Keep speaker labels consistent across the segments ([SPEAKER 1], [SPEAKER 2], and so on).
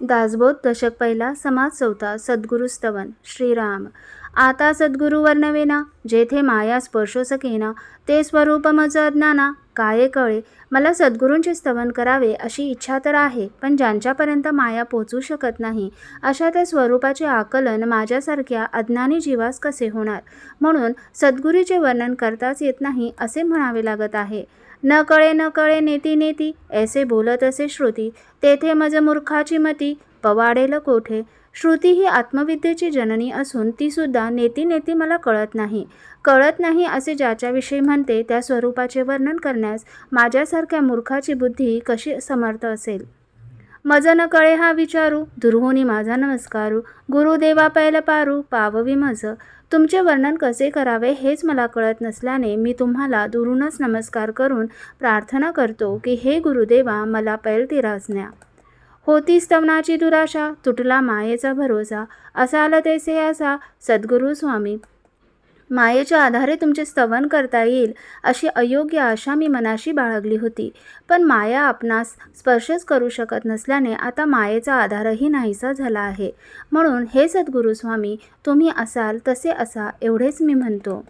[SPEAKER 1] दासबोध दशक पहिला समाज चौथा सद्गुरु स्तवन श्रीराम. आता सद्गुरु वर्णवेना जेथे माया स्पर्शो सकेना ते स्वरूप मज अज्ञाना. काय कळे मला सद्गुरूंचे स्तवन करावे अशी इच्छा तर आहे पण ज्यांच्यापर्यंत माया पोचू शकत नाही अशा त्या स्वरूपाचे आकलन माझ्यासारख्या अज्ञानी जीवास कसे होणार? म्हणून सद्गुरूचे वर्णन करताच येत नाही असे म्हणावे लागत आहे. न कळे न कळे नेती नेती ऐसे बोलत असे श्रुती तेथे मज मूर्खाची मती पवाडेल कोठे? श्रुती ही आत्मविद्येची जननी असून ती सुद्धा नेती नेती मला कळत नाही. कळत नाही असे ज्याच्याविषयी म्हणते त्या स्वरूपाचे वर्णन करण्यास माझ्यासारख्या मूर्खाची बुद्धी कशी समर्थ असेल? मज न कळे हा विचारू दुर्होनी माझा नमस्कारू गुरुदेवा पैल पारू पाववी मज. तुमचे वर्णन कसे करावे हेच मला कळत नसल्याने मी तुम्हाला दुरूनच नमस्कार करून प्रार्थना करतो की हे गुरुदेवा मला पैल तिरासण्या होती स्तवनाची दुराशा तुटला मायेचा भरोसा असाल तैसे असा सद्गुरू स्वामी. मायेच्या आधारे तुमचे स्तवन करता येईल अशी अयोग्य आशा मी मनाशी बाळगली होती. पण माया आपणास स्पर्शच करू शकत नसल्याने आता मायेचा आधारही नाहीसा झाला आहे. म्हणून हे सद्गुरू स्वामी तुम्ही असाल तसे असा एवढेच मी म्हणतो.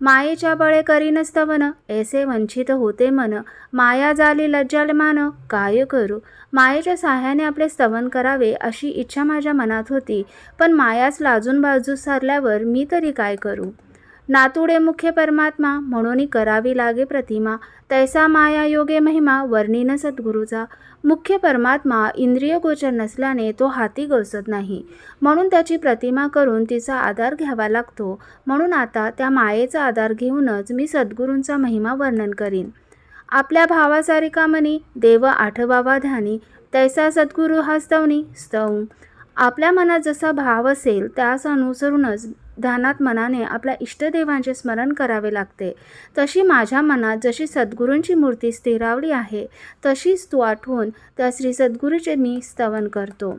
[SPEAKER 1] मायेच्या बळे करी स्तवन ऐसे वंचित होते मन. माया झाली लज्जाल मान काय करू? मायेच्या सहाय्याने आपले स्तवन करावे अशी इच्छा माझ्या मनात होती. पण मायाच लाजून बाजू सारल्यावर मी तरी काय करू? नातुडे मुख्य परमात्मा म्हणून करावी लागे प्रतिमा तैसा माया योगे महिमा वर्णिन सद्गुरूचा मुख्य परमात्मा इंद्रिय गोचर नसल्याने तो हाती गवसत नाही. म्हणून त्याची प्रतिमा करून तिचा आधार घ्यावा लागतो. म्हणून आता त्या मायेचा आधार घेऊनच मी सद्गुरूंचा महिमा वर्णन करीन. आपल्या भावासारिका मनी देव आठवावा ध्यानी तैसा सद्गुरू हा स्तवनी स्तव. आपल्या मनात जसा भाव असेल त्यास अनुसरूनच ध्यानात मनाने आपल्या इष्टदेवांचे स्मरण करावे लागते. तशी माझ्या मनात जशी सद्गुरूंची मूर्ती स्थिरावली आहे तशीच तू आठवून त्या श्री सद्गुरूचे मी स्तवन करतो.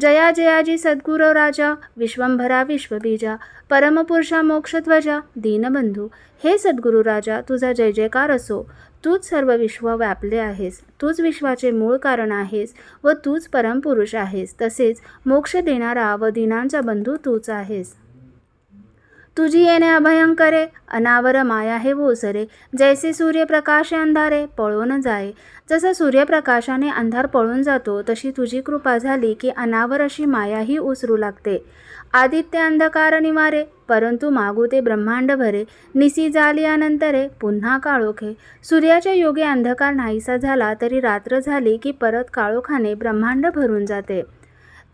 [SPEAKER 1] जया जयाजी सद्गुरू राजा विश्वंभरा विश्वबीजा परमपुरुषा मोक्षध्वजा दीनबंधू हे सद्गुरू राजा तुझा जय जयकार असो. तूच सर्व विश्व व्यापले आहेस तूच विश्वाचे मूळ कारण आहेस व तूच परमपुरुष आहेस. तसेच मोक्ष देणारा व दिनांचा बंधू तूच आहेस. तुझी येणे अभयंकरे अनावर माया हे ओसरे. जैसे सूर्यप्रकाश अंधारे पळून जाय जसं सूर्यप्रकाशाने अंधार पळून जातो तशी तुझी कृपा झाली की अनावर अशी मायाही उसरू लागते. आदित्य अंधकार निवारे परंतु मागू ते ब्रह्मांड भरे. निसी झाली अनंतरे पुन्हा काळोखे. सूर्याच्या योगे अंधकार नाहीसा झाला तरी रात्र झाली की परत काळोखाने ब्रह्मांड भरून जाते.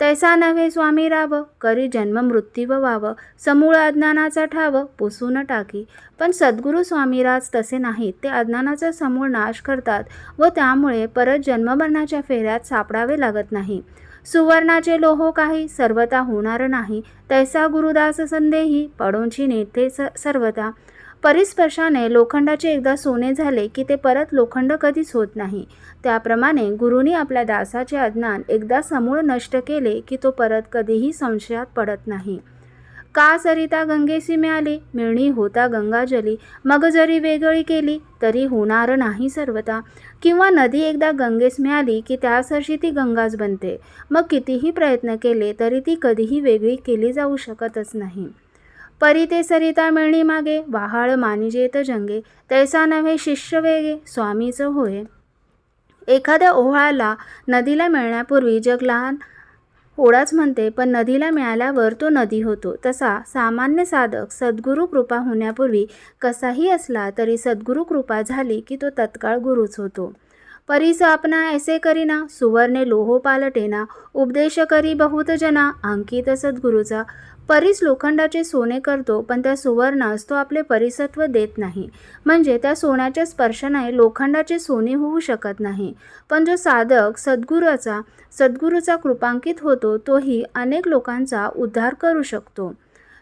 [SPEAKER 1] तैसा नव्हे स्वामी राव करी जन्म मृत्यू वाव. समूळ अज्ञानाचा ठाव पुसून टाकी. पण सद्गुरू स्वामीराज तसे नाहीत. ते अज्ञानाचा समूळ नाश करतात व त्यामुळे परत जन्ममरणाच्या फेऱ्यात सापडावे लागत नाही. सुवर्णाचे लोहो काही सर्वता होणार नाही. तैसा गुरुदास संदेही पडोंची नेते स सर्वता परिस्पर्शाने लोखंडाचे एकदा सोने झाले की ते परत लोखंड कधीच होत नाही. त्याप्रमाणे गुरुनी आपल्या दासाचे अज्ञान एकदा समूळ नष्ट केले की तो परत कधीही संशयात पडत नाही. का सरिता गंगेसी मिळाली? मिळणी होता गंगाजली. मग जरी वेगळी केली तरी होणार नाही सर्वता किंवा नदी एकदा गंगेस मिळाली की त्यासरशी ती गंगाच बनते. मग कितीही प्रयत्न केले तरी ती कधीही वेगळी केली जाऊ शकतच नाही. परी ते सरिता मिळणी मागे वाहाळ मानिजेत जंगे तैसा नव्हे शिष्य वेगे स्वामीचं होय. एखाद्या ओहाळाला नदीला मिळण्यापूर्वी जग लहान ओढाच म्हणते पण नदीला मिळाल्यावर तो नदी होतो. तसा सामान्य साधक सद्गुरू कृपा होण्यापूर्वी कसाही असला तरी सद्गुरू कृपा झाली की तो तत्काळ गुरुच होतो. परीस आपना ऐसे करीना सुवर्णे लोहो पालटेना उपदेश करी बहुत जना अंकित सद्गुरूचा परीस लोखंडाचे सोने करतो पण त्या सुवर्णास तो आपले परिसत्व देत नाही. म्हणजे त्या सोन्याच्या स्पर्शाने लोखंडाचे सोने होऊ शकत नाही. पण जो साधक सद्गुरूचा सद्गुरूचा कृपांकित होतो तोही अनेक लोकांचा उद्धार करू शकतो.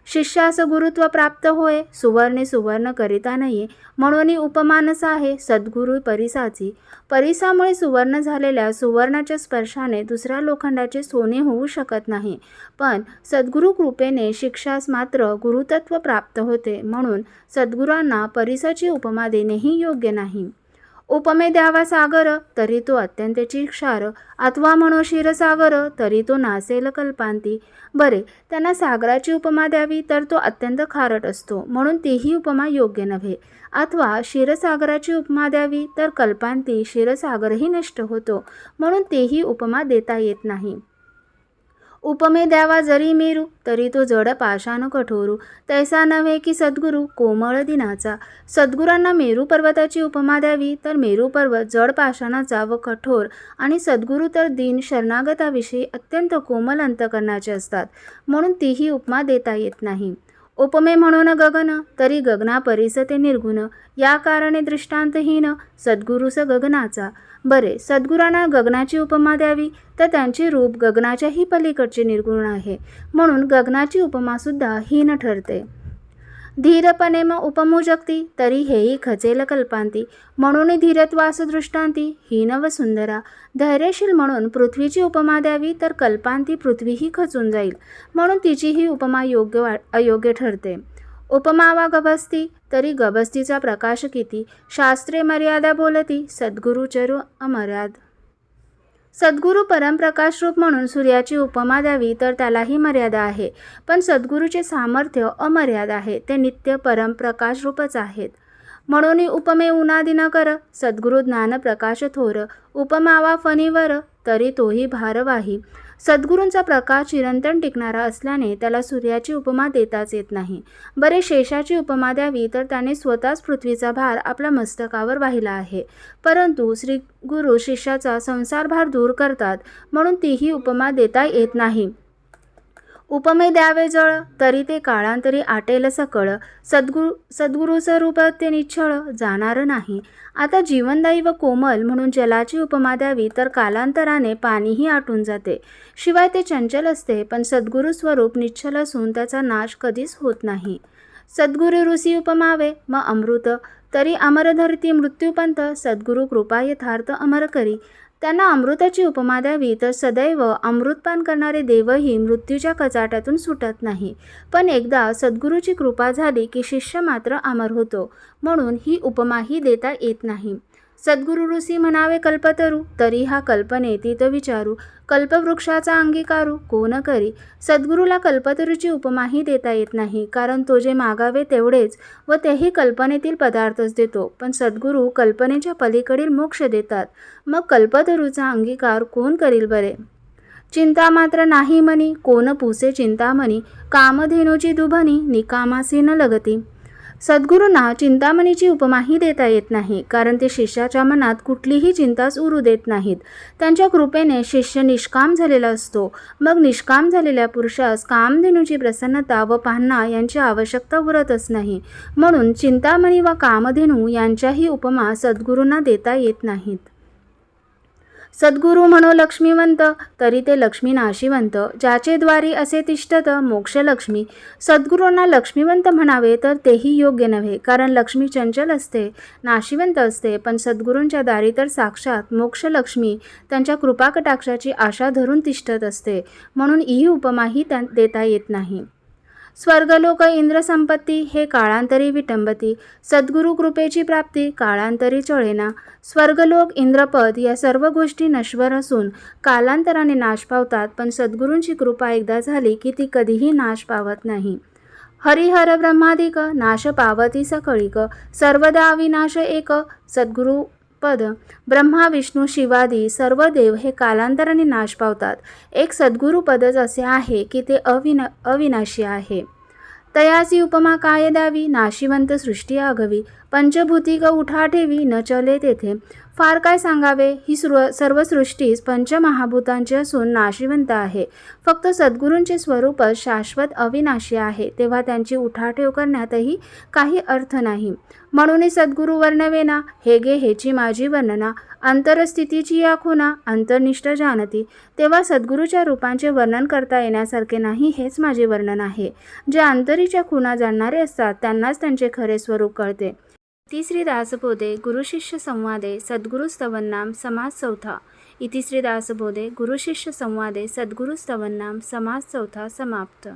[SPEAKER 1] शिष्यास गुरुत्व प्राप्त होय सुवर्णे सुवर्ण करिता नाही म्हणून उपमानस आहे सद्गुरू परिसाची. परिसामुळे सुवर्ण झालेल्या सुवर्णाच्या स्पर्शाने दुसऱ्या लोखंडाचे सोने होऊ शकत नाही. पण सद्गुरू कृपेने शिक्षास मात्र गुरुतत्व प्राप्त होते. म्हणून सद्गुरांना परिसाची उपमा देणेही योग्य नाही. उपमे द्यावा सागर तरी तो अत्यंत क्षार अथवा म्हणो क्षीरसागर तरी तो नासेल कल्पांती. बरे त्यांना सागराची उपमा द्यावी तर तो अत्यंत खारट असतो. म्हणून तीही उपमा योग्य नव्हे. अथवा क्षीरसागराची उपमा द्यावी तर कल्पांती क्षीरसागरही नष्ट होतो. म्हणून तेही उपमा देता येत नाही. उपमे द्यावा जरी मेरू तरी तो जड पाषाण कठोरू. तैसा नव्हे की सद्गुरू कोमळ दिनाचा. सद्गुरांना मेरू पर्वताची उपमा द्यावी तर मेरू पर्वत जड पाषाणाचा व कठोर. आणि सद्गुरू तर दिन शरणागताविषयी अत्यंत कोमल अंतकरणाचे असतात म्हणून तीही उपमा देता येत नाही. उपमे म्हणून गगन तरी गगना परिस ते निर्गुण. या कारणे दृष्टांतहीन सद्गुरुस गगनाचा. बरे सद्गुरांना गगनाची उपमा द्यावी तर त्यांचे रूप गगनाच्याही पलीकडचे निर्गुण आहे. म्हणून गगनाची उपमासुद्धा हीन ठरते. धीरपणे म उपमुजक्ती तरी हेही खचेल कल्पांती. म्हणून धीरत्वास दृष्टांती हीन व सुंदरा. धैर्यशील म्हणून पृथ्वीची उपमा द्यावी तर कल्पांती पृथ्वीही खचून जाईल. म्हणून तिचीही उपमा योग्य वा अयोग्य ठरते. उपमा वा गभस्ती तरी गभस्तीचा प्रकाश किती? शास्त्रे मर्यादा बोलती सद्गुरुचरू अमर्याद सद्गुरू परमप्रकाश रूप म्हणून सूर्याची उपमा द्यावी तर त्यालाही मर्यादा आहे. पण सद्गुरूचे सामर्थ्य अमर्याद आहे ते नित्य परमप्रकाश रूपच आहेत. म्हणून उपमे उनादी कर सद्गुरू ज्ञान प्रकाश थोर. उपमावा फणीवर तरी तोही भारवाही. सद्गुरूंचा प्रकाश चिरंतन टिकणारा असल्याने त्याला सूर्याची उपमा देताच येत नाही. बरे शेषाची उपमा द्यावी तर त्याने स्वतःच पृथ्वीचा भार आपल्या मस्तकावर वाहिला आहे. परंतु श्री गुरु शिष्याचा संसारभार दूर करतात म्हणून तीही उपमा देता येत नाही. उपमे द्यावे जळ तरी ते काळांतरी आटेल सकळ. सद्गुरु सद्गुरूचं रूप ते निच्छळ जाणार नाही. आता जीवनदायी व कोमल म्हणून जलाची उपमा द्यावी तर कालांतराने पाणीही आटून जाते. शिवाय ते चंचल असते पण सद्गुरू स्वरूप निश्चल असून त्याचा नाश कधीच होत नाही. सद्गुरू ऋषी उपमावे म अमृत. तरी अमर धरती मृत्यूपंत सद्गुरू कृपा यथार्थ अमर करी. त्यांना अमृताची उपमा द्यावी तर सदैव अमृतपान करणारे देवही मृत्यूच्या कचाट्यातून सुटत नाही. पण एकदा सद्गुरूची कृपा झाली की शिष्य मात्र अमर होतो म्हणून ही उपमाही देता येत नाही. सद्गुरु ऋषी म्हणावे कल्पतरू तरी हा कल्पनेतीत विचारू. कल्पवृक्षाचा अंगीकारू कोण करी? सद्गुरूला कल्पतरूची उपमाही देता येत नाही कारण तो जे मागावे तेवढेच व तेही कल्पनेतील पदार्थच देतो. पण सद्गुरू कल्पनेच्या पलीकडील मोक्ष देतात. मग कल्पतरूचा अंगीकार कोण करील बरे? चिंता मात्र नाही मनी कोण पुसे चिंतामणी कामधेनूची दुभनी निकामासी न लगती. सद्गुरूंना चिंतामणीची उपमाही देता येत नाही कारण ते शिष्याच्या मनात कुठलीही चिंताच उरू देत नाहीत. त्यांच्या कृपेने शिष्य निष्काम झालेला असतो. मग निष्काम झालेल्या पुरुषास कामधेनूची प्रसन्नता व पाहणा यांची आवश्यकता उरतच नाही. म्हणून चिंतामणी व कामधेनू यांच्याही उपमा सद्गुरूंना देता येत नाहीत. सद्गुरू म्हणो लक्ष्मीवंत तरी ते लक्ष्मी नाशिवंत ज्याचे द्वारी असे तिष्ठत मोक्षलक्ष्मी. सद्गुरूंना लक्ष्मीवंत म्हणावे तर तेही योग्य नव्हे कारण लक्ष्मी चंचल असते नाशिवंत असते पण सद्गुरूंच्या दारी तर साक्षात मोक्षलक्ष्मी त्यांच्या कृपाकटाक्षाची आशा धरून तिष्ठत असते म्हणून ही उपमाही त्या देता येत नाही. स्वर्गलोक इंद्रसंपत्ती हे काळांतरी विटंबती. सद्गुरू कृपेची प्राप्ती काळांतरी चळेना. स्वर्गलोक इंद्रपद या सर्व गोष्टी नश्वर असून कालांतराने नाश पावतात पण सद्गुरूंची कृपा एकदा झाली की ती कधीही नाश पावत नाही. हरिहर ब्रह्मादिक नाश पावती सकळिक सर्वदा विनाश एक. सद्गुरू पद ब्रह्मा विष्णू शिवादी सर्व देव हे कालांतराने नाश पावतात. एक सद्गुरुपदच असे आहे की ते अविना अविनाशी आहे. तयाची उपमा काय द्यावी? नाशिवंत सृष्टी आघवी. पंचभूती उठा ठेवी न चले तेथे. फार काय सांगावे? ही सृ सर्व सृष्टीच पंचमहाभूतांची असून नाशिवंत आहे. फक्त सद्गुरूंचे स्वरूपच शाश्वत अविनाशी आहे. तेव्हा त्यांची उठाठेव करण्यातही काही अर्थ नाही. म्हणून सद्गुरू वर्णवेना हे गे हेची माझी वर्णना. अंतरस्थितीची या खुना अंतर्निष्ठ जानती. तेव्हा सद्गुरूच्या रूपांचे वर्णन करता येण्यासारखे नाही हेच माझे वर्णन आहे. जे अंतरीच्या खुना जाणणारे असतात त्यांनाच त्यांचे खरे स्वरूप कळते. इति दासबोधे गुरुशिष्य संवादे सद्गुरुस्तवन्नाम समाज चौथा. इति दासबोधे गुरुशिष्य संवादे सद्गुरुस्तवन्नाम समाज चौथा समाप्त.